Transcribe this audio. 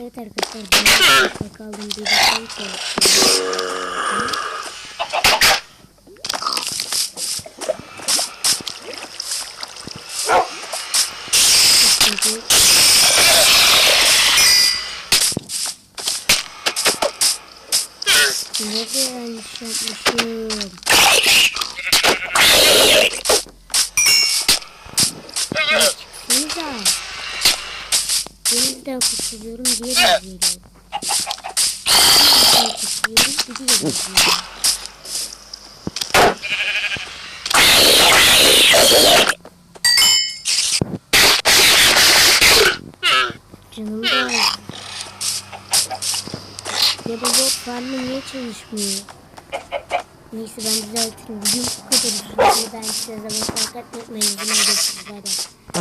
Evet arkadaşlar ben kaldım bir bakalım çalışıyorum. Nerede yanlış yapmışım? Denizden kurtuluyorum diye. Denizden kurtuluyorum diye de veriyorum. Canım da Ya da bot farmı niye çalışmıyor? Neyse ben düzeltirim. Bugün bu kadar. Ben size zaman takip etmeyin. Zaman görüşürüz. Bay bay.